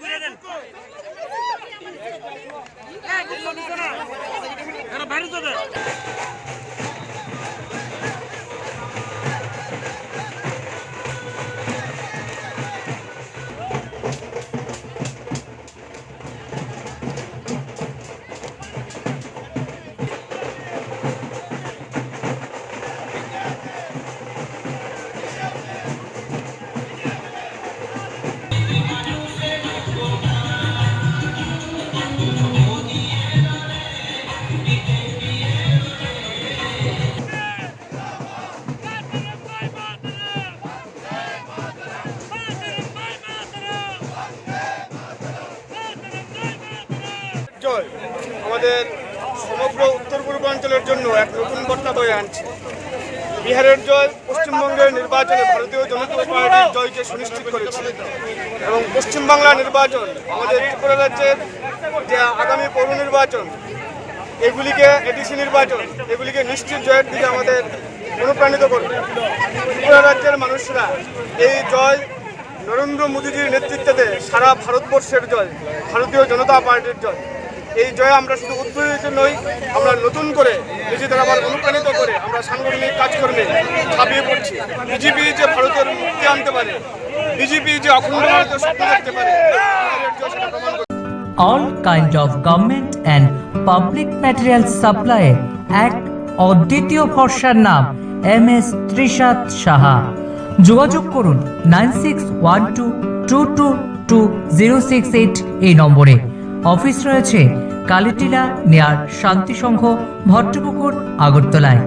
ঘুরে দেন। জয় আমাদের সমগ্র উত্তর পূর্বাঞ্চলের জন্য এক নতুন বার্তা বয়ে আনছে। বিহারের জয়, পশ্চিমবঙ্গের নির্বাচনে ভারতীয় জনতা পার্টির জয়কে সুনিশ্চিত করেছে, এবং পশ্চিমবাংলা নির্বাচন আমাদের ত্রিপুরা রাজ্যের যে আগামী পৌর নির্বাচন, এগুলিকে এডিসি নির্বাচন, এগুলিকে নিশ্চিত জয়ের দিকে আমাদের অনুপ্রাণিত করবে। ত্রিপুরা রাজ্যের মানুষরা এই জয় নরেন্দ্র মোদীজির নেতৃত্বে সারা ভারতবর্ষের জয়, ভারতীয় জনতা পার্টির জয়। এই জয়ে আমরা শুধু উদ্বোধিত নই, আমরা নতুন করে নিজেদের আবার অনুপ্রাণিত করে আমরা সাংগঠনিক কাজকর্মে ঝাঁপিয়ে পড়ছি। বিজেপি যে ভারতের মুক্তি আনতে পারে, বিজেপি যে অখণ্ড ভারতের স্বপ্ন দেখতে পারে all kind of government and public material supply এক অদ্বিতীয় ভরসার নাম এম এস ত্রিশাত সাহা যোগাযোগ করুন nine six one two two two two zero six eight এই নম্বরে। অফিস রয়েছে কালিটিলা নেয়ার শান্তিসংঘ ভট্টপুকুর আগরতলায়।